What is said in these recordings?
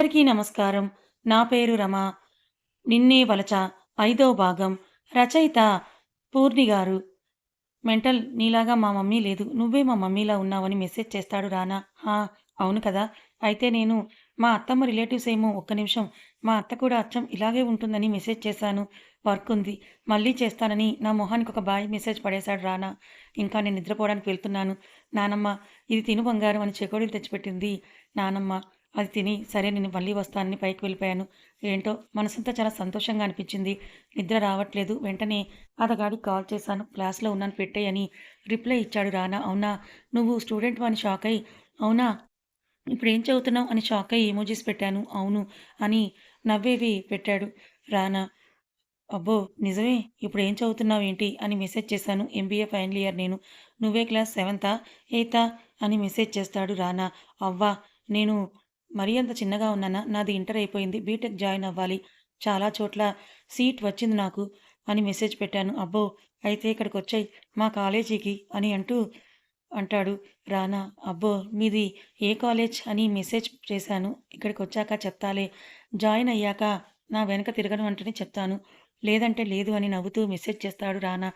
అందరికీ నమస్కారం. నా పేరు రమ. నిన్నే వలచ ఐదో భాగం. రచయిత పూర్ణి గారు. మెంటల్ నీలాగా మా మమ్మీ లేదు. నువ్వే మా మమ్మీలా ఉన్నావని మెసేజ్ చేస్తాడు రానా. హా అవును కదా. అయితే నేను మా అత్తమ్మ రిలేటివ్స్ ఏమో ఒక్క నిమిషం. మా అత్త కూడా అచ్చం ఇలాగే ఉంటుందని మెసేజ్ చేశాను. వర్క్ ఉంది. మళ్ళీ చేస్తానని నా మొహానికి ఒక బాయ్ మెసేజ్ పడేశాడు రానా. ఇంకా నేను నిద్రపోవడానికి వెళ్తున్నాను. నానమ్మ ఇది తిను బంగారం అని చెకోడీలు తెచ్చిపెట్టింది నానమ్మ. అది తిని సరే నేను మళ్ళీ వస్తానని పైకి వెళ్ళిపోయాను. ఏంటో మనసంతా చాలా సంతోషంగా అనిపించింది. నిద్ర రావట్లేదు. వెంటనే అతగాడికి కాల్ చేశాను. క్లాస్లో ఉన్నాను పెట్టేయని రిప్లై ఇచ్చాడు రానా. అవునా? నువ్వు స్టూడెంట్ అని షాక్ అయి అవునా? ఇప్పుడు ఏం చదువుతున్నావు అని షాక్ అయ్యి ఎమోజీస్ పెట్టాను. అవును అని నవ్వేవి పెట్టాడు రానా. అబ్బో నిజమే? ఇప్పుడు ఏం చదువుతున్నావు ఏంటి? అని మెసేజ్ చేశాను. ఎంబీఏ ఫైనల్ ఇయర్ నేను. నువ్వే క్లాస్ సెవెంతా? ఎయితా? అని మెసేజ్ చేస్తాడు రానా. అవ్వా నేను మరీ అంత చిన్నగా ఉన్నానా? నాది ఇంటర్ అయిపోయింది బీటెక్ జాయిన్ అవ్వాలి. చాలా చోట్ల సీట్ వచ్చింది నాకు అని మెసేజ్ పెట్టాను. అబ్బో అయితే ఇక్కడికి వచ్చాయి మా కాలేజీకి అని అంటూ అంటాడు రానా. అబ్బో మీది ఏ కాలేజ్ అని మెసేజ్ చేశాను. ఇక్కడికి వచ్చాక చెప్తాలే. జాయిన్ అయ్యాక నా వెనక తిరగను అంటేనే చెప్తాను. లేదంటే లేదు అని నవ్వుతూ మెసేజ్ చేస్తాడు రానా.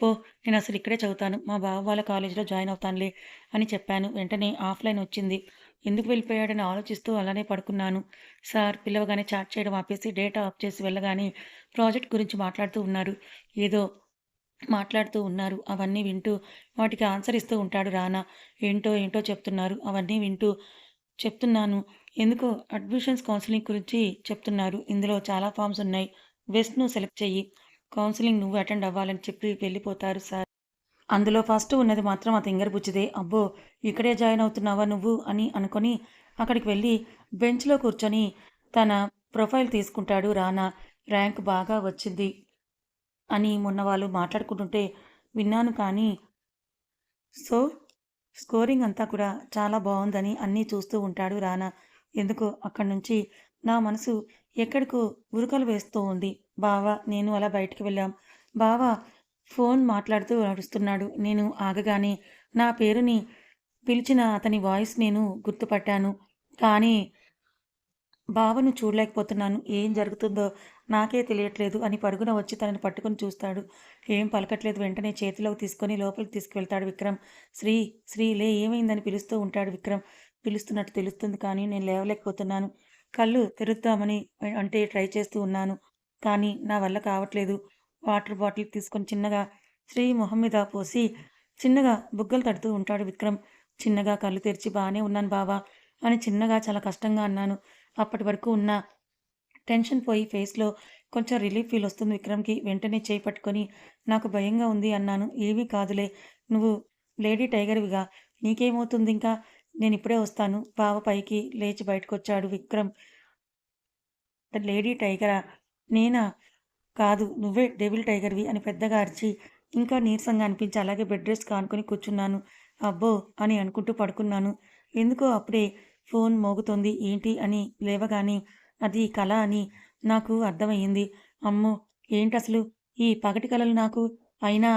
పో నేను అసలు ఇక్కడే చదువుతాను. మా బావ వాళ్ళ కాలేజీలో జాయిన్ అవుతానులే అని చెప్పాను. వెంటనే ఆఫ్లైన్ వచ్చింది. ఎందుకు వెళ్ళిపోయాడని ఆలోచిస్తూ అలానే పడుకున్నాను. సార్ పిలవగానే చాట్ చేయడం ఆపేసి డేటా ఆఫ్ చేసి వెళ్ళగానే ప్రాజెక్ట్ గురించి మాట్లాడుతూ ఉన్నారు. ఏదో మాట్లాడుతూ ఉన్నారు. అవన్నీ వింటూ వాటికి ఆన్సర్ ఇస్తూ ఉంటాడు రానా. ఏంటో ఏంటో చెప్తున్నారు. అవన్నీ వింటూ చెప్తున్నాను. ఎందుకో అడ్మిషన్స్ కౌన్సిలింగ్ గురించి చెప్తున్నారు. ఇందులో చాలా ఫామ్స్ ఉన్నాయి. వెస్ట్ను సెలెక్ట్ చెయ్యి. కౌన్సిలింగ్ నువ్వు అటెండ్ అవ్వాలని చెప్పి వెళ్ళిపోతారు సార్. అందులో ఫస్ట్ ఉన్నది మాత్రం ఆ తింగర్ బుచ్చిదే అబ్బో ఇక్కడే జాయిన్ అవుతున్నావా నువ్వు? అని అనుకొని అక్కడికి వెళ్ళి బెంచ్లో కూర్చొని తన ప్రొఫైల్ తీసుకుంటాడు రానా. ర్యాంక్ బాగా వచ్చింది అని మొన్న వాళ్ళు మాట్లాడుకుంటుంటే విన్నాను కానీ సో స్కోరింగ్ అంతా కూడా చాలా బాగుందని అన్నీ చూస్తూ ఉంటాడు రానా. ఎందుకు అక్కడి నుంచి నా మనసు ఎక్కడికో ఉరుకలు వేస్తూ ఉంది బావా నేను అలా బయటికి వెళ్ళాం. బావా ఫోన్ మాట్లాడుతూ నడుస్తున్నాడు. నేను ఆగగానే నా పేరుని పిలిచిన అతని వాయిస్ నేను గుర్తుపట్టాను. కానీ బావను చూడలేకపోతున్నాను. ఏం జరుగుతుందో నాకే తెలియట్లేదు అని పరుగున వచ్చి తనని పట్టుకొని చూస్తాడు. ఏం పలకట్లేదు. వెంటనే చేతిలోకి తీసుకొని లోపలికి తీసుకువెళ్తాడు విక్రమ్. శ్రీ శ్రీ లే ఏమైందని పిలుస్తూ ఉంటాడు విక్రమ్. పిలుస్తున్నట్టు తెలుస్తుంది కానీ నేను లేవలేకపోతున్నాను. కళ్ళు తెరుద్దామని అంటే ట్రై చేస్తూ ఉన్నాను. కానీ నా వల్ల కావట్లేదు. వాటర్ బాటిల్ తీసుకొని చిన్నగా శ్రీ మొహం మీద పోసి చిన్నగా బుగ్గలు తడుతూ ఉంటాడు విక్రమ్. చిన్నగా కళ్ళు తెరిచి బాగానే ఉన్నాను బావా అని చిన్నగా చాలా కష్టంగా అన్నాను. అప్పటి వరకు ఉన్న టెన్షన్ పోయి ఫేస్లో కొంచెం రిలీఫ్ ఫీల్ వస్తుంది విక్రమ్కి. వెంటనే చేయి పట్టుకొని నాకు భయంగా ఉంది అన్నాను. ఏమీ కాదులే నువ్వు లేడీ టైగర్విగా. నీకేమవుతుంది ఇంకా? నేను ఇప్పుడే వస్తాను బావ పైకి లేచి బయటకు వచ్చాడు విక్రమ్. లేడీ టైగరా? నేనా? కాదు నువ్వే డెవిల్ టైగర్వి అని పెద్దగా అరిచి ఇంకా నీరసంగా అనిపించి అలాగే బెడ్ రెస్ట్ కానుకొని కూర్చున్నాను. అబ్బో అని అనుకుంటూ పడుకున్నాను. ఎందుకో అప్పుడే ఫోన్ మోగుతోంది. ఏంటి అని లేవగానే అది కళ అని నాకు అర్థమయ్యింది. అమ్మో ఏంటి అసలు ఈ పగటి కళలు నాకు? అయినా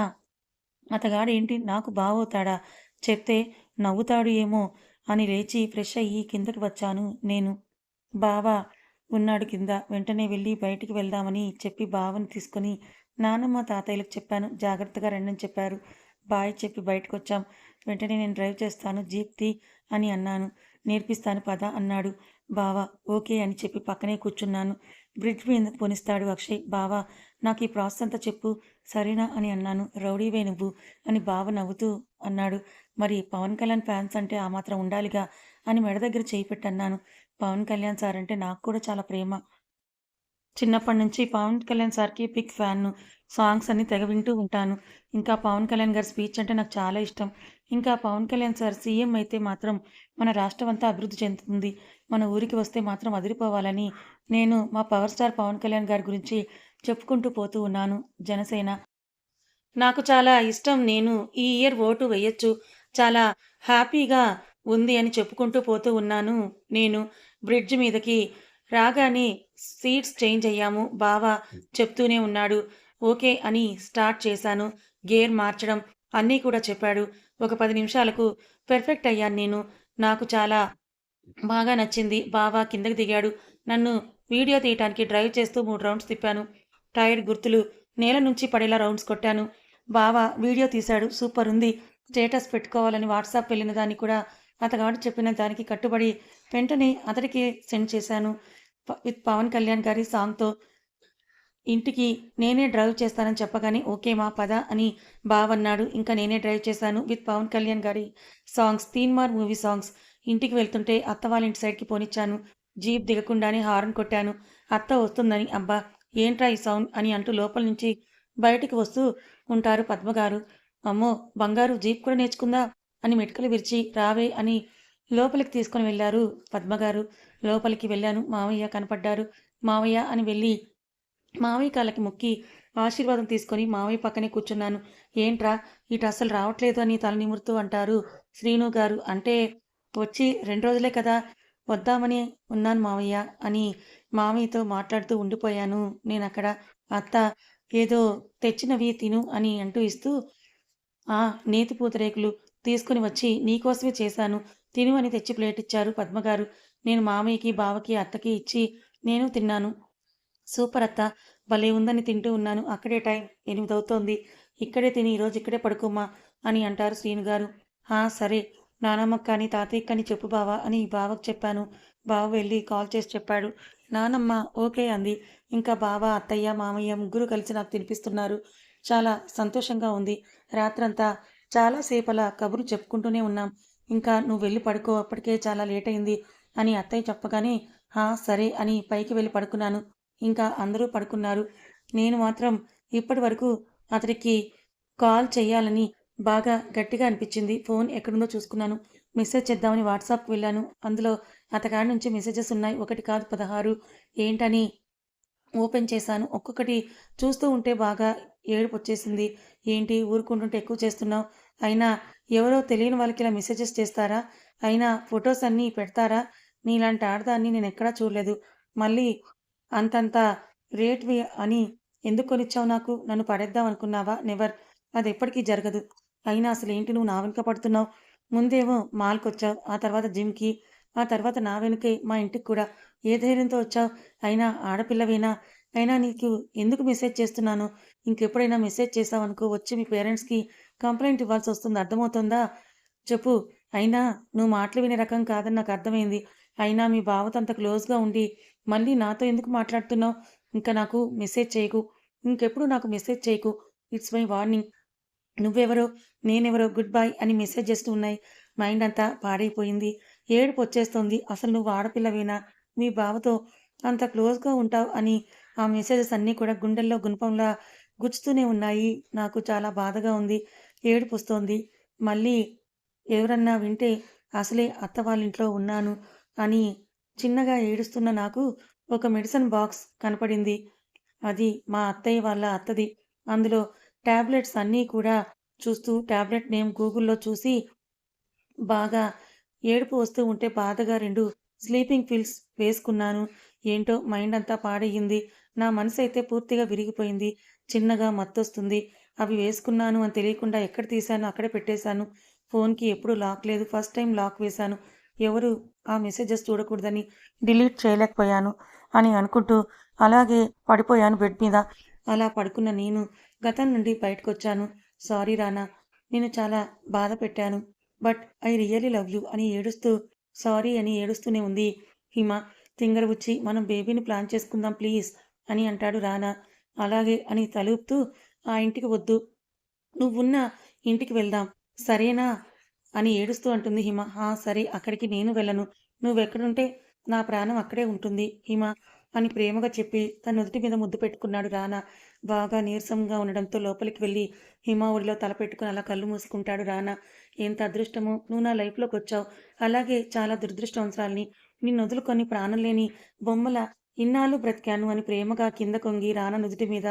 అతగాడేంటి? నాకు బావవుతాడా? చెప్తే నవ్వుతాడు ఏమో అని లేచి ఫ్రెష్ అయ్యి కిందకి వచ్చాను నేను. బావా ఉన్నాడు కింద. వెంటనే వెళ్ళి బయటికి వెళ్దామని చెప్పి బావని తీసుకొని నానమ్మ తాతయ్యలకు చెప్పాను. జాగ్రత్తగా రండని చెప్పారు. బాయ్ చెప్పి బయటకు వచ్చాం వెంటనే నేను డ్రైవ్ చేస్తాను జీప్ తీ అని అన్నాను. నేర్పిస్తాను పద అన్నాడు. బావా ఓకే అని చెప్పి పక్కనే కూర్చున్నాను. బ్రిడ్జ్ మీద పోనిస్తాడు అక్షయ్. బావా నాకు ఈ ప్రాసెస్ అంతా చెప్పు. సరేనా అని అన్నాను. రౌడీవే నువ్వు అని బావ నవ్వుతూ అన్నాడు. మరి పవన్ కళ్యాణ్ ఫ్యాన్స్ అంటే ఆ మాత్రం ఉండాలిగా అని మెడ దగ్గర చేయి పెట్టన్నాను పవన్ కళ్యాణ్ సార్ అంటే నాకు కూడా చాలా ప్రేమ. చిన్నప్పటి నుంచి పవన్ కళ్యాణ్ సార్కి బిగ్ ఫ్యాన్ను సాంగ్స్ అన్ని తెగ వింటూ ఉంటాను. ఇంకా పవన్ కళ్యాణ్ గారి స్పీచ్ అంటే నాకు చాలా ఇష్టం. ఇంకా పవన్ కళ్యాణ్ సార్ సీఎం అయితే మాత్రం మన రాష్ట్రం అంతా అభివృద్ధి చెందుతుంది. మన ఊరికి వస్తే మాత్రం అదిరిపోవాలని నేను మా పవర్ స్టార్ పవన్ కళ్యాణ్ గారి గురించి చెప్పుకుంటూ పోతూ ఉన్నాను. జనసేన. నాకు చాలా ఇష్టం నేను ఈ ఇయర్ ఓటు వేయొచ్చు. చాలా హ్యాపీగా ఉంది అని చెప్పుకుంటూ పోతూ ఉన్నాను నేను. బ్రిడ్జ్ మీదకి రాగానే సీట్స్ చేంజ్ అయ్యాము. బావా చెప్తూనే ఉన్నాడు. ఓకే అని స్టార్ట్ చేశాను. గేర్ మార్చడం అన్నీ కూడా చెప్పాడు. ఒక పది నిమిషాలకు పెర్ఫెక్ట్ అయ్యాను నేను. నాకు చాలా బాగా నచ్చింది. బావా కిందకి దిగాడు. నన్ను వీడియో తీయటానికి డ్రైవ్ చేస్తూ మూడు రౌండ్స్ తిప్పాను. టైర్ గుర్తులు నేల నుంచి పడేలా రౌండ్స్ కొట్టాను. బావా వీడియో తీశాడు. సూపర్ ఉంది. స్టేటస్ పెట్టుకోవాలని వాట్సాప్ వెళ్ళిన దాన్ని కూడా అతగాడు చెప్పిన దానికి కట్టుబడి వెంటనే అతడికి సెండ్ చేశాను. ప- విత్ పవన్ కళ్యాణ్ గారి సాంగ్తో ఇంటికి నేనే డ్రైవ్ చేస్తానని చెప్పగానే ఓకే మా పద అని బావన్నాడు ఇంకా నేనే డ్రైవ్ చేశాను విత్ పవన్ కళ్యాణ్ గారి సాంగ్స్ తీన్మార్ మూవీ సాంగ్స్. ఇంటికి వెళ్తుంటే అత్త వాళ్ళ ఇంటి సైడ్కి పోనిచ్చాను. జీప్ దిగకుండానే హారన్ కొట్టాను. అత్త వస్తుందని అబ్బా ఏంట్రా ఈ సౌండ్ అని అంటూ లోపల నుంచి బయటికి వస్తూ ఉంటారు పద్మగారు. అమ్మో బంగారు జీప్ కూడా నేర్చుకుందా అని మెటుకలు విరిచి రావే అని లోపలికి తీసుకొని వెళ్ళారు పద్మగారు. లోపలికి వెళ్ళాను. మావయ్య కనపడ్డారు. మావయ్య అని వెళ్ళి మావయ్య కాళ్ళకి మొక్కి ఆశీర్వాదం తీసుకొని మావయ్య పక్కనే కూర్చున్నాను. ఏంట్రా ఇటు అసలు రావట్లేదు అని తల నిమురుతూ అంటారు శ్రీను గారు. అంటే వచ్చి రెండు రోజులే కదా వద్దామని ఉన్నాను మావయ్య అని మావయ్యతో మాట్లాడుతూ ఉండిపోయాను. నేను అక్కడ అత్త ఏదో తెచ్చినవి తిను అని అంటూ ఇస్తూ ఆ నేతి పూతరేకులు తీసుకుని వచ్చి నీకోసమే చేశాను. తిను అని తెచ్చి ప్లేట్ ఇచ్చారు పద్మగారు. నేను మామయ్యకి బావకి అత్తకి ఇచ్చి నేను తిన్నాను. సూపర్ అత్త భలే ఉందని తింటూ ఉన్నాను. అక్కడే టైం ఎనిమిది అవుతోంది ఇక్కడే తిని ఈరోజు ఇక్కడే పడుకోమా అని అంటారు శ్రీను గారు హా సరే. నానమ్మకు కానీ తాతయ్యకి కానీ చెప్పు బావా అని బావకు చెప్పాను. బావ వెళ్ళి కాల్ చేసి చెప్పాడు. నానమ్మ ఓకే అంది. ఇంకా బావ అత్తయ్య మామయ్య ముగ్గురు కలిసి నాకు తినిపిస్తున్నారు. చాలా సంతోషంగా ఉంది. రాత్రంతా చాలాసేపు అలా చెప్పుకుంటూనే ఉన్నాం. ఇంకా నువ్వు వెళ్ళి పడుకో అప్పటికే చాలా లేట్ అయింది అని అత్తయ్య చెప్పగానే హా సరే అని పైకి వెళ్ళి పడుకున్నాను. ఇంకా అందరూ పడుకున్నారు. నేను మాత్రం ఇప్పటి వరకు అతడికి కాల్ చేయాలని బాగా గట్టిగా అనిపించింది. ఫోన్ ఎక్కడుందో చూసుకున్నాను. మెసేజ్ చేద్దామని వాట్సాప్కి వెళ్ళాను. అందులో అతగాడి నుంచి మెసేజెస్ ఉన్నాయి. ఒకటి కాదు పదహారు. ఏంటని ఓపెన్ చేశాను. ఒక్కొక్కటి చూస్తూ ఉంటే బాగా ఏడుపు వచ్చేసింది. ఏంటి ఊరుకుంటుంటే ఎక్కువ చేస్తున్నావు? అయినా ఎవరో తెలియని వాళ్ళకి ఇలా మెసేజెస్ చేస్తారా? అయినా ఫొటోస్ అన్నీ పెడతారా? నీలాంటి ఆడదాన్ని నేను ఎక్కడా చూడలేదు. మళ్ళీ అంతంత రేట్వి అని ఎందుకు కొనిచ్చావు నాకు? నన్ను పడేద్దాం అనుకున్నావా? నెవర్ అది ఎప్పటికీ జరగదు. అయినా అసలు ఏంటి నువ్వు నా వెనుక పడుతున్నావు? ముందేమో మాల్కి వచ్చావు ఆ తర్వాత జిమ్కి ఆ తర్వాత నా వెనుకే మా ఇంటికి కూడా. ఏ ధైర్యంతో వచ్చావు? అయినా ఆడపిల్లవేనా? అయినా నీకు ఎందుకు మెసేజ్ చేస్తున్నాను? ఇంకెప్పుడైనా మెసేజ్ చేసావనుకో వచ్చి మీ పేరెంట్స్కి కంప్లైంట్ ఇవ్వాల్సి వస్తుంది. అర్థమవుతుందా? చెప్పు. అయినా నువ్వు మాటలు వినే రకం కాదని నాకు అర్థమైంది. అయినా మీ బావతో అంత క్లోజ్గా ఉండి మళ్ళీ నాతో ఎందుకు మాట్లాడుతున్నావు? ఇంకా నాకు మెసేజ్ చేయకు. ఇంకెప్పుడు నాకు మెసేజ్ చేయకు. It's my warning. నువ్వెవరో నేనెవరో గుడ్ బై అని మెసేజ్ చేస్తూ ఉన్నాయి. మైండ్ అంతా పాడైపోయింది. ఏడుపు వచ్చేస్తుంది. అసలు నువ్వు ఆడపిల్లవేనా? మీ బావతో అంత క్లోజ్గా ఉంటావు అని ఆ మెసేజెస్ అన్నీ కూడా గుండెల్లో గుణపంలా గుచ్చుతూనే ఉన్నాయి. నాకు చాలా బాధగా ఉంది. ఏడుపు వస్తోంది మళ్ళీ ఎవరన్నా వింటే అసలే అత్త వాళ్ళ ఇంట్లో ఉన్నాను అని చిన్నగా ఏడుస్తున్న నాకు ఒక మెడిసిన్ బాక్స్ కనపడింది. అది మా అత్తయ్య వాళ్ళ అత్తది. అందులో టాబ్లెట్స్ అన్నీ కూడా చూస్తూ టాబ్లెట్ నేమ్ గూగుల్లో చూసి బాగా ఏడుపు వస్తూ ఉంటే బాధగా రెండు స్లీపింగ్ పిల్స్ వేసుకున్నాను. ఏంటో మైండ్ అంతా పాడయ్యింది. నా మనసు అయితే పూర్తిగా విరిగిపోయింది. చిన్నగా మత్తొస్తుంది. అవి వేసుకున్నాను అని తెలియకుండా ఎక్కడ తీశాను అక్కడే పెట్టేశాను. ఫోన్కి ఎప్పుడు లాక్ లేదు. ఫస్ట్ టైం లాక్ వేశాను. ఎవరు ఆ మెసేజెస్ చూడకూడదని డిలీట్ చేయలేకపోయాను అని అనుకుంటూ అలాగే పడిపోయాను బెడ్ మీద. అలా పడుకున్న నేను గతం నుండి బయటకు వచ్చాను సారీ రానా నేను చాలా బాధ పెట్టాను but I really love you అని ఏడుస్తూ సారీ అని ఏడుస్తూనే ఉంది. హిమ తింగర వచ్చి మనం బేబీని ప్లాన్ చేసుకుందాం ప్లీజ్ అని అంటాడు రానా. అలాగే అని తలుపుతూ ఆ ఇంటికి వద్దు. నువ్వున్న ఇంటికి వెళ్దాం. సరేనా? అని ఏడుస్తూ అంటుంది హిమ. హా సరే అక్కడికి నేను వెళ్ళను. నువ్వెక్కడుంటే నా ప్రాణం అక్కడే ఉంటుంది హిమ అని ప్రేమగా చెప్పి తన నుదుటి మీద ముద్దు పెట్టుకున్నాడు రానా. బాగా నీరసంగా ఉండడంతో లోపలికి వెళ్ళి హిమావుడిలో ఒడిలో తల పెట్టుకుని అలా కళ్ళు మూసుకుంటాడు రానా. ఎంత అదృష్టమో నువ్వు నా లైఫ్లోకి వచ్చావు. అలాగే చాలా దురదృష్టవంతరాల్ని నిన్ను వదులుకొని ప్రాణం లేని బొమ్మల ఇన్నాళ్ళు బ్రతికాను అని ప్రేమగా కింద కొంగి రానా నుదుటి మీద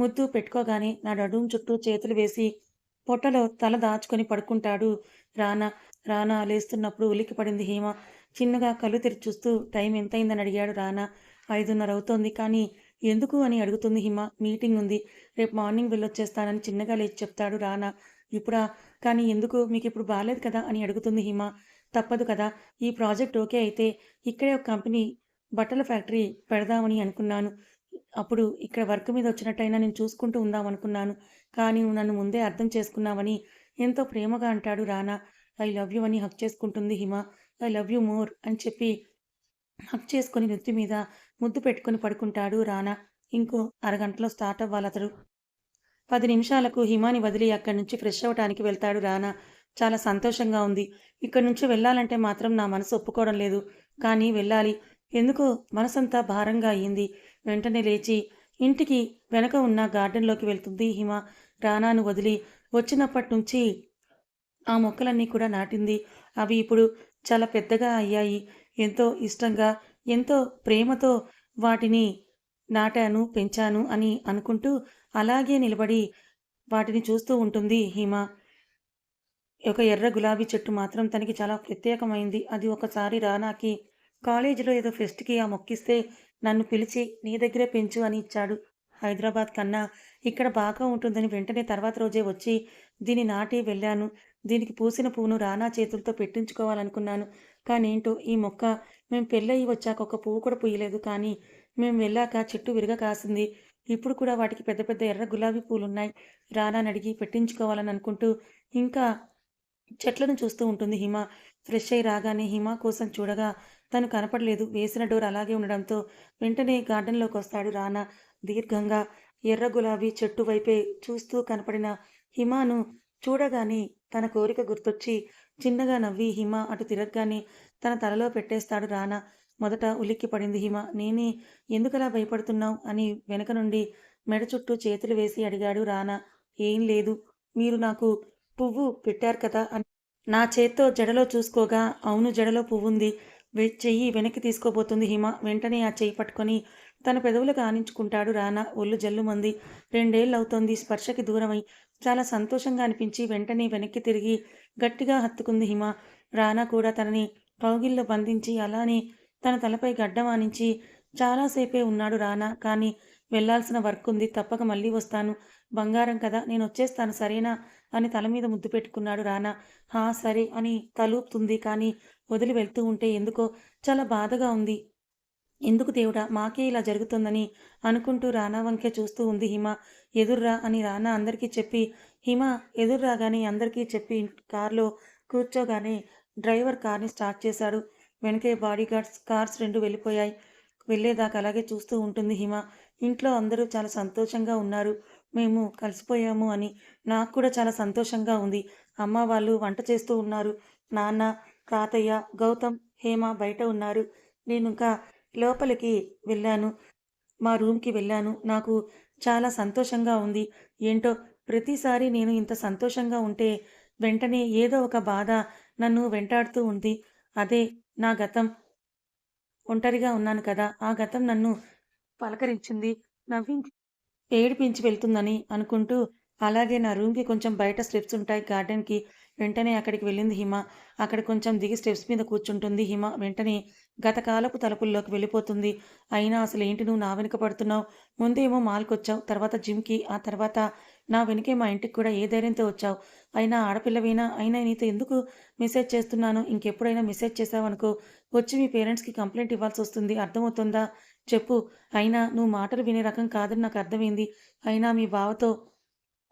ముద్దు పెట్టుకోగానే నా నడుం చుట్టూ చేతులు వేసి పొట్టలో తల దాచుకొని పడుకుంటాడు. రానా రానా లేస్తున్నప్పుడు ఉలిక్కి పడింది హేమ. చిన్నగా కళ్ళు తెరిచి చూస్తూ టైం ఎంతైందని అడిగాడు రానా. ఐదున్నర అవుతోంది కానీ ఎందుకు అని అడుగుతుంది హిమ. మీటింగ్ ఉంది. రేపు మార్నింగ్ వెళ్ళొచ్చేస్తానని చిన్నగా లేచి చెప్తాడు రానా. ఇప్పుడా? కానీ ఎందుకు? మీకు ఇప్పుడు బాగాలేదు కదా అని అడుగుతుంది హిమ. తప్పదు కదా! ఈ ప్రాజెక్ట్ ఓకే అయితే ఇక్కడే ఒక కంపెనీ బట్టల ఫ్యాక్టరీ పెడదామని అనుకున్నాను. అప్పుడు ఇక్కడ వర్క్ మీద వచ్చినట్టయినా నేను చూసుకుంటూ ఉందామనుకున్నాను. కానీ నువ్వు నన్ను ముందే అర్థం చేసుకున్నావని ఎంతో ప్రేమగా అంటాడు రానా. ఐ లవ్ యూ అని హక్ చేసుకుంటుంది హిమ. ఐ లవ్ యూ మోర్ అని చెప్పి హక్ చేసుకొని నెత్తి మీద ముద్దు పెట్టుకొని పడుకుంటాడు రానా. ఇంకో అరగంటలో స్టార్ట్ అవ్వాలతడు. 10 నిమిషాలకు హిమాని వదిలి అక్కడి నుంచి ఫ్రెష్ అవ్వటానికి వెళ్తాడు రానా. చాలా సంతోషంగా ఉంది. ఇక్కడి నుంచి వెళ్ళాలంటే మాత్రం నా మనసు ఒప్పుకోవడం లేదు. కానీ వెళ్ళాలి. ఎందుకో మనసంతా భారంగా అయింది. వెంటనే లేచి ఇంటికి వెనక ఉన్న గార్డెన్‌లోకి వెళ్తుంది హిమ. రానాను వదిలి వచ్చినప్పటి నుంచి ఆ మొక్కలన్నీ కూడా నాటింది. అవి ఇప్పుడు చాలా పెద్దగా అయ్యాయి. ఎంతో ఇష్టంగా, ఎంతో ప్రేమతో వాటిని నాటాను, పెంచాను అని అనుకుంటూ అలాగే నిలబడి వాటిని చూస్తూ ఉంటుంది హిమ. ఒక ఎర్ర గులాబీ చెట్టు మాత్రం తనకి చాలా ప్రత్యేకమైంది. అది ఒకసారి రానాకి కాలేజీలో ఏదో ఫెస్ట్‌కి ఆ మొక్కిస్తే నన్ను పిలిచి నీ దగ్గరే పెంచు అని ఇచ్చాడు. హైదరాబాద్ కన్నా ఇక్కడ బాగా ఉంటుందని వెంటనే తర్వాత రోజే వచ్చి దీన్ని నాటి వెళ్ళాను. దీనికి పూసిన పువ్వును రానా చేతులతో పెట్టించుకోవాలనుకున్నాను. కానేంటో ఈ మొక్క మేము పెళ్ళయి వచ్చాక ఒక పువ్వు కూడా పూయలేదు. కానీ మేము వెళ్ళాక చెట్టు విరగ కాసింది. ఇప్పుడు కూడా వాటికి పెద్ద పెద్ద ఎర్ర గులాబీ పూలున్నాయి. రానానడిగి పెట్టించుకోవాలని అనుకుంటూ ఇంకా చెట్లను చూస్తూ ఉంటుంది హిమ. ఫ్రెష్ అయి రాగానే హిమ కోసం చూడగా తను కనపడలేదు. వేసిన డోర్ అలాగే ఉండడంతో వెంటనే గార్డెన్లోకి వస్తాడు రానా. దీర్ఘంగా ఎర్ర గులాబీ చెట్టు వైపే చూస్తూ కనపడిన హిమను చూడగానే తన కోరిక గుర్తొచ్చి చిన్నగా నవ్వి హిమ అటు తిరగగానే తన తలలో పెట్టేస్తాడు రానా. మొదట ఉలిక్కి పడింది హిమ. నేనే ఎందుకలా భయపడుతున్నావు అని వెనక నుండి మెడ చుట్టూ చేతులు వేసి అడిగాడు రానా. ఏం లేదు. మీరు నాకు పువ్వు పెట్టారు కదా! అని నా చేత్తో జడలో చూసుకోగా అవును జడలో పువ్వుంది. చెయ్యి వెనక్కి తీసుకోబోతుంది హిమ. వెంటనే ఆ చెయ్యి పట్టుకొని తన పెదవులకు ఆనించుకుంటాడు రానా. ఒళ్ళు జల్లుమంది. రెండేళ్ళవుతోంది స్పర్శకి దూరమై. చాలా సంతోషంగా అనిపించి వెంటనే వెనక్కి తిరిగి గట్టిగా హత్తుకుంది హిమ. రానా కూడా తనని కౌగిల్లో బంధించి అలానే తన తలపై గడ్డం ఆనించి చాలాసేపే ఉన్నాడు రానా. కానీ వెళ్ళాల్సిన ఉంది తప్పక మళ్ళీ వస్తాను. బంగారం కదా! నేను వచ్చేస్తాను సరేనా? అని తల మీద ముద్దు పెట్టుకున్నాడు రానా. హా! సరే అని తలూపుతుంది. కానీ వదిలి వెళ్తూ ఉంటే ఎందుకో చాలా బాధగా ఉంది. ఎందుకు దేవుడా! మాకే ఇలా జరుగుతుందని అనుకుంటూ రానా వంకే చూస్తూ ఉంది హిమ. ఎదుర్రా అని రానా అందరికీ చెప్పి హిమ ఎదురు కానీ అందరికీ చెప్పి కారులో కూర్చోగానే డ్రైవర్ కార్‌ని స్టార్ట్ చేశాడు. వెనకే బాడీగార్డ్స్, కార్స్ రెండు వెళ్ళిపోయాయి. వెళ్ళేదాకా అలాగే చూస్తూ ఉంటుంది హిమ. ఇంట్లో అందరూ చాలా సంతోషంగా ఉన్నారు. మేము కలిసిపోయాము అని నాకు కూడా చాలా సంతోషంగా ఉంది. అమ్మ వాళ్ళు వంట చేస్తూ ఉన్నారు. నాన్న, తాతయ్య, గౌతమ్, హేమ బయట ఉన్నారు. నేను ఇంకా లోపలికి వెళ్ళాను. మా రూమ్‌కి వెళ్ళాను. నాకు చాలా సంతోషంగా ఉంది. ఏంటో ప్రతిసారి నేను ఇంత సంతోషంగా ఉంటే వెంటనే ఏదో ఒక బాధ నన్ను వెంటాడుతూ ఉంది. అదే నా గతం. ఒంటరిగా ఉన్నాను కదా! ఆ గతం నన్ను పలకరించింది. నవ్వించి ఏడిపించి వెళ్తుందని అనుకుంటూ అలాగే నా రూమ్‌కి కొంచెం బయట స్టెప్స్ ఉంటాయి గార్డెన్‌కి. వెంటనే అక్కడికి వెళ్ళింది హిమ. అక్కడ కొంచెం దిగి స్టెప్స్ మీద కూర్చుంటుంది హిమ. వెంటనే గతకాలపు తలుపుల్లోకి వెళ్ళిపోతుంది. అయినా అసలు ఏంటి నువ్వు నా వెనుక పడుతున్నావు? ముందేమో మాల్‌కొచ్చావు. తర్వాత జిమ్‌కి. ఆ తర్వాత నా వెనకే మా ఇంటికి కూడా ఏ ధైర్యంతో వచ్చావు? అయినా ఆడపిల్లవైనా అయినా నీతో ఎందుకు మెసేజ్ చేస్తున్నాను? ఇంకెప్పుడైనా మెసేజ్ చేసావనుకో వచ్చి మీ పేరెంట్స్‌కి కంప్లైంట్ ఇవ్వాల్సి వస్తుంది అర్థమవుతుందా చెప్పు. అయినా నువ్వు మాటలు వినే రకం కాదని నాకు అర్థమైంది. అయినా మీ బావతో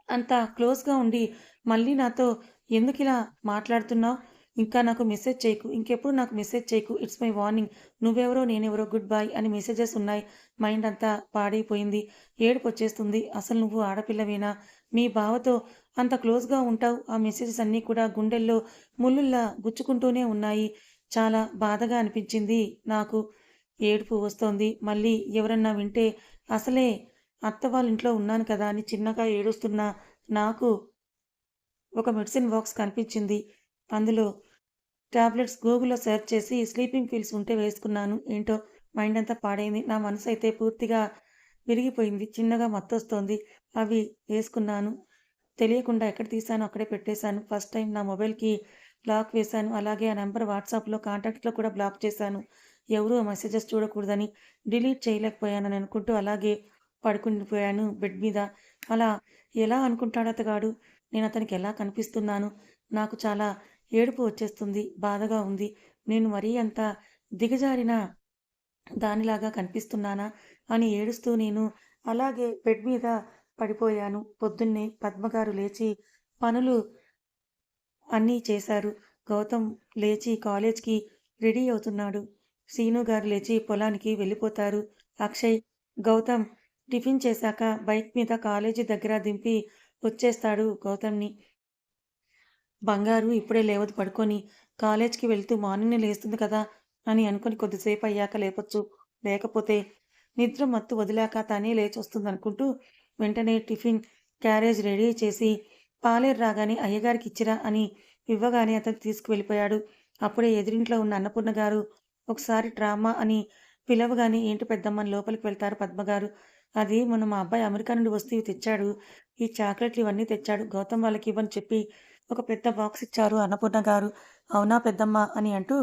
అంత క్లోజ్‌గా ఉండి మళ్ళీ నాతో ఎందుకిలా మాట్లాడుతున్నావు? ఇంకా నాకు మెసేజ్ చేయకు. ఇంకెప్పుడు నాకు మెసేజ్ చేయకు. It's my warning. నువ్వెవరో నేనెవరో గుడ్ బై అని మెసేజెస్ ఉన్నాయి. మైండ్ అంతా పాడైపోయింది. ఏడుపొచ్చేస్తుంది. అసలు నువ్వు ఆడపిల్లవేనా? మీ బావతో అంత క్లోజ్‌గా ఉంటావు. ఆ మెసేజెస్ అన్నీ కూడా గుండెల్లో ముల్లుల్లా గుచ్చుకుంటూనే ఉన్నాయి. చాలా బాధగా అనిపించింది నాకు. ఏడుపు వస్తోంది. మళ్ళీ ఎవరన్నా వింటే అసలే అత్త వాళ్ళ ఇంట్లో ఉన్నాను కదా అని చిన్నగా ఏడుస్తున్న నాకు ఒక మెడిసిన్ బాక్స్ కనిపించింది. అందులో టాబ్లెట్స్ గూగుల్‌లో సెర్చ్ చేసి స్లీపింగ్ పిల్స్ ఉంటే వేసుకున్నాను. ఏంటో మైండ్ అంతా పాడైంది. నా మనసు అయితే పూర్తిగా విరిగిపోయింది. చిన్నగా మత్తొస్తోంది. అవి వేసుకున్నాను. తెలియకుండా ఎక్కడ తీసాను అక్కడే పెట్టేశాను. ఫస్ట్ టైం నా మొబైల్‌కి లాక్ వేశాను. అలాగే ఆ నెంబర్ వాట్సాప్‌లో కాంటాక్ట్లో కూడా బ్లాక్ చేశాను. ఎవరూ ఆ మెసేజెస్ చూడకూడదని. డిలీట్ చేయలేకపోయానని అనుకుంటూ అలాగే పడుకునిపోయాను బెడ్ మీద. అలా ఎలా అనుకుంటాడు అతగాడు? నేనతనికి ఎలా కనిపిస్తున్నాను? నాకు చాలా ఏడుపు వచ్చేస్తుంది బాధగా ఉంది నేను మరీ అంత దిగజారిన దానిలాగా కనిపిస్తున్నానా అని ఏడుస్తూ నేను అలాగే బెడ్ మీద పడిపోయాను పొద్దున్నే పద్మగారు లేచి పనులు అన్నీ చేశారు గౌతమ్ లేచి కాలేజ్కి రెడీ అవుతున్నాడు శ్రీను గారు లేచి పొలానికి వెళ్ళిపోతారు. అక్షయ్ గౌతమ్ టిఫిన్ చేశాక బైక్ మీద కాలేజీ దగ్గర దింపి వచ్చేస్తాడు గౌతమ్ని. బంగారు ఇప్పుడే లేవదు పడుకొని కాలేజ్కి వెళ్తూ మార్నింగ్ లేస్తుంది కదా అని అనుకుని కొద్దిసేపు అయ్యాక లేపొచ్చు. లేకపోతే నిద్ర మత్తు వదిలాక తనే లేచొస్తుంది అనుకుంటూ వెంటనే టిఫిన్ క్యారేజ్ రెడీ చేసి పాలేరు రాగానే అయ్యగారికి ఇచ్చిరా అని ఇవ్వగానే అతను తీసుకువెళ్ళిపోయాడు. అప్పుడే ఎదురింట్లో ఉన్న అన్నపూర్ణ గారు ఒకసారి డ్రామా అని పిలవగానే ఏంటి పెద్దమ్మని లోపలికి వెళ్తారు పద్మగారు అది మొన్న మా అబ్బాయి అమెరికా నుండి వస్తే ఇవి తెచ్చాడు. ఈ చాక్లెట్లు ఇవన్నీ తెచ్చాడు. గౌతమ్ వాళ్ళకి ఇవ్వని చెప్పి ఒక పెద్ద బాక్స్ ఇచ్చారు అన్నపూర్ణ గారు. అవునా పెద్దమ్మ అని అంటూ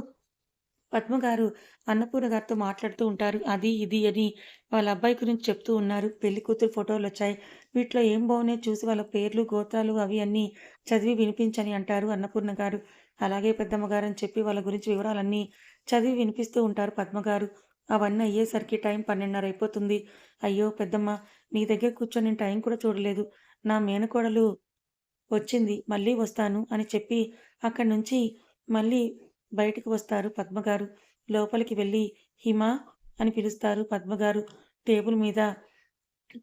పద్మ గారు అన్నపూర్ణ గారితో మాట్లాడుతూ ఉంటారు. అది ఇది అని వాళ్ళ అబ్బాయి గురించి చెప్తూ ఉన్నారు. పెళ్ళి కూతురు ఫోటోలు వచ్చాయి. వీటిలో ఏం బాగున్నాయి చూసి వాళ్ళ పేర్లు గోత్రాలు అవి అన్నీ చదివి వినిపించని అంటారు అన్నపూర్ణ గారు. అలాగే పెద్దమ్మ గారు అని చెప్పి వాళ్ళ గురించి వివరాలన్నీ చదివి వినిపిస్తూ ఉంటారు పద్మగారు అవన్నీ అయ్యేసరికి టైం పన్నెండున్నర అయిపోతుంది. అయ్యో పెద్దమ్మ నీ దగ్గర కూర్చొని నేను టైం కూడా చూడలేదు. నా మేనకోడలు వచ్చింది మళ్ళీ వస్తాను అని చెప్పి అక్కడి నుంచి మళ్ళీ బయటికి వస్తారు పద్మగారు లోపలికి వెళ్ళి హిమ అని పిలుస్తారు పద్మగారు టేబుల్ మీద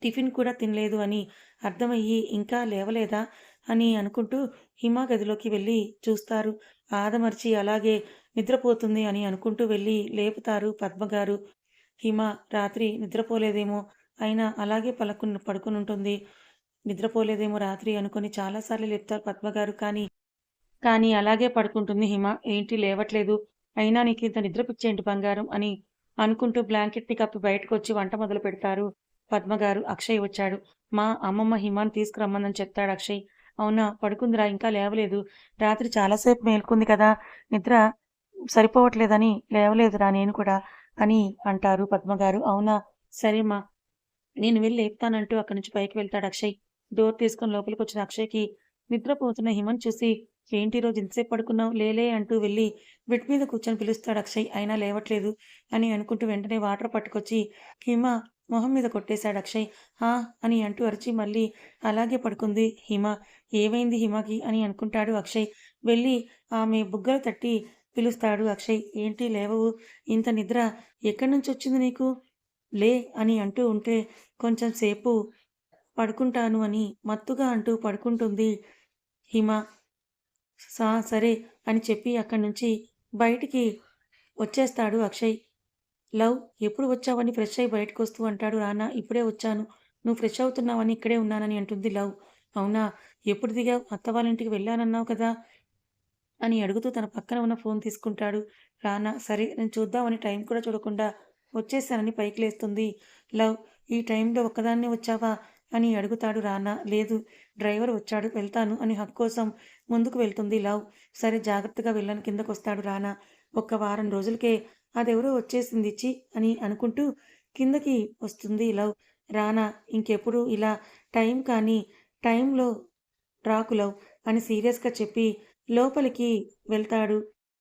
టిఫిన్ కూడా తినలేదు అని అర్థమయ్యి ఇంకా లేవలేదా అని అనుకుంటూ హిమ గదిలోకి వెళ్ళి చూస్తారు. ఆదమర్చి అలాగే నిద్రపోతుంది అని అనుకుంటూ వెళ్ళి లేపుతారు పద్మగారు. హిమ రాత్రి నిద్రపోలేదేమో. అయినా అలాగే పలకు పడుకుని ఉంటుంది నిద్రపోలేదేమో రాత్రి అనుకుని చాలాసార్లు లేపుతారు పద్మగారు. కానీ కానీ అలాగే పడుకుంటుంది హిమ. ఏంటి లేవట్లేదు. అయినా నీకు ఇంత నిద్ర పిచ్చేంటి బంగారం అని అనుకుంటూ బ్లాంకెట్ని కప్పి బయటకు వచ్చి వంట మొదలు పెడతారు పద్మగారు. అక్షయ్ వచ్చాడు. మా అమ్మమ్మ హిమాని తీసుకురమ్మని చెప్తాడు అక్షయ్. అవునా పడుకుందిరా ఇంకా లేవలేదు. రాత్రి చాలాసేపు మేల్కుంది కదా. నిద్ర సరిపోవట్లేదని లేవలేదురా నేను కూడా అని అంటారు పద్మగారు అవునా? సరేమ్మా. నేను వెళ్ళి లేపుతానంటూ అక్కడి నుంచి పైకి వెళ్తాడు అక్షయ్. డోర్ తీసుకొని లోపలికి వచ్చిన అక్షయ్కి నిద్రపోతున్న హిమన్ చూసి ఏంటి రోజు ఇంతసేపు పడుకున్నావు? లేలే అంటూ వెళ్ళి బెడ్ మీద కూర్చొని పిలుస్తాడు అక్షయ్. అయినా లేవట్లేదు అని అనుకుంటూ వెంటనే వాటర్ పట్టుకొచ్చి హిమ మొహం మీద కొట్టేశాడు అక్షయ్. హా అని అంటూ అరిచి మళ్ళీ అలాగే పడుకుంది హిమ. ఏమైంది హిమకి? అని అనుకుంటాడు అక్షయ్. వెళ్ళి ఆమె బుగ్గలు తట్టి పిలుస్తాడు అక్షయ్. ఏంటి లేవవు? ఇంత నిద్ర ఎక్కడి నుంచి వచ్చింది నీకు? లే అని అంటూ ఉంటే కొంచెం సేపు పడుకుంటాను అని మత్తుగా అంటూ పడుకుంటుంది హిమ. సా సరే అని చెప్పి అక్కడి నుంచి బయటికి వచ్చేస్తాడు అక్షయ్. లవ్ ఎప్పుడు వచ్చావని ఫ్రెష్ అయ్యి బయటకు వస్తూ అంటాడు రానా. ఇప్పుడే వచ్చాను. నువ్వు ఫ్రెష్ అవుతున్నావని ఇక్కడే ఉన్నానని అంటుంది లవ్. అవునా? ఎప్పుడు దిగావు? అత్త వాళ్ళ ఇంటికి వెళ్ళానన్నావు కదా. అని అడుగుతూ తన పక్కన ఉన్న ఫోన్ తీసుకుంటాడు. రానా సరే నేను చూద్దామని టైం కూడా చూడకుండా వచ్చేసానని పైకి లేస్తుంది. లవ్ ఈ టైంలో ఒక్కదాన్నే వచ్చావా? అని అడుగుతాడు రానా. లేదు డ్రైవర్ వచ్చాడు వెళ్తాను అని హక్కు కోసం ముందుకు వెళ్తుంది లవ్. సరే జాగ్రత్తగా వెళ్ళని కిందకు వస్తాడు రానా. ఒక్క వారం రోజులకే అదెవరో వచ్చేసింది ఇచ్చి అని అనుకుంటూ కిందకి వస్తుంది లవ్. రానా ఇంకెప్పుడు ఇలా టైం కానీ టైంలో రాకు లవ్ అని సీరియస్గా చెప్పి లోపలికి వెళ్తాడు.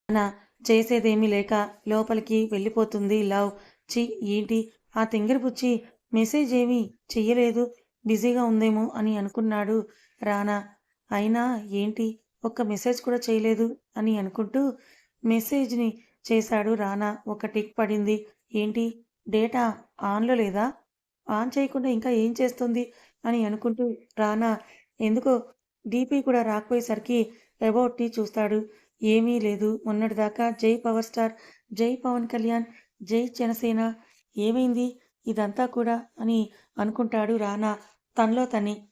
రానా చేసేదేమీ లేక లోపలికి వెళ్ళిపోతుంది. లవ్. చి ఏంటి? ఆ తింగిరిపుచ్చి మెసేజ్ ఏమీ చెయ్యలేదు. బిజీగా ఉందేమో అని అనుకున్నాడు రానా. అయినా ఏంటి? ఒక్క మెసేజ్ కూడా చేయలేదు అని అనుకుంటూ మెసేజ్ని చేశాడు రానా. ఒక టిక్ పడింది. ఏంటి? డేటా ఆన్లో లేదా? ఆన్ చేయకుండా ఇంకా ఏం చేస్తుంది? అని అనుకుంటూ రానా ఎందుకో డీపీ కూడా రాకపోయేసరికి ఎబౌట్ని చూస్తాడు. ఏమీ లేదు. మొన్నటిదాకా జై పవర్ స్టార్ జై పవన్ కళ్యాణ్ జై జనసేన. ఏమైంది? ఇదంతా కూడా అని అనుకుంటాడు రానా. తనలో తని.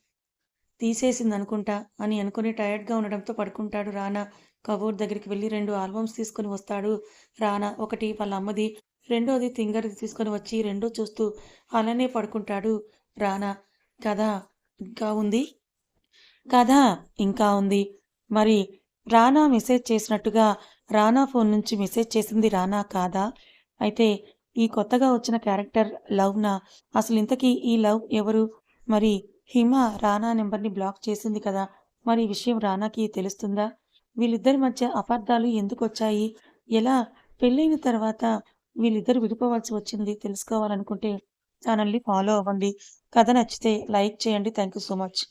తీసేసింది అనుకుంటా అని అనుకుని టైర్డ్గా ఉండడంతో పడుకుంటాడు రానా. కబోర్డ్ దగ్గరికి వెళ్ళి రెండు ఆల్బమ్స్ తీసుకొని వస్తాడు. రానా ఒకటి వాళ్ళ అమ్మది రెండోది తింగర్ది తీసుకొని వచ్చి రెండో చూస్తూ అలానే పడుకుంటాడు రానా. కథ ఇంకా ఉంది? కథ ఇంకా ఉంది. మరి రానా మెసేజ్ చేసినట్టుగా రానా ఫోన్ నుంచి మెసేజ్ చేసింది రానా కాదా అయితే ఈ కొత్తగా వచ్చిన క్యారెక్టర్ లవ్నా అసలు ఇంతకీ ఈ లవ్ ఎవరు మరి హిమ రానా నెంబర్ని బ్లాక్ చేసింది కదా మరి ఈ విషయం రానాకి తెలుస్తుందా వీళ్ళిద్దరి మధ్య అపార్థాలు ఎందుకొచ్చాయి? ఎలా పెళ్ళైన తర్వాత వీళ్ళిద్దరు విడిపోవాల్సి వచ్చింది తెలుసుకోవాలనుకుంటే ఛానల్‌ని ఫాలో అవ్వండి. కథ నచ్చితే లైక్ చేయండి. Thank you so much.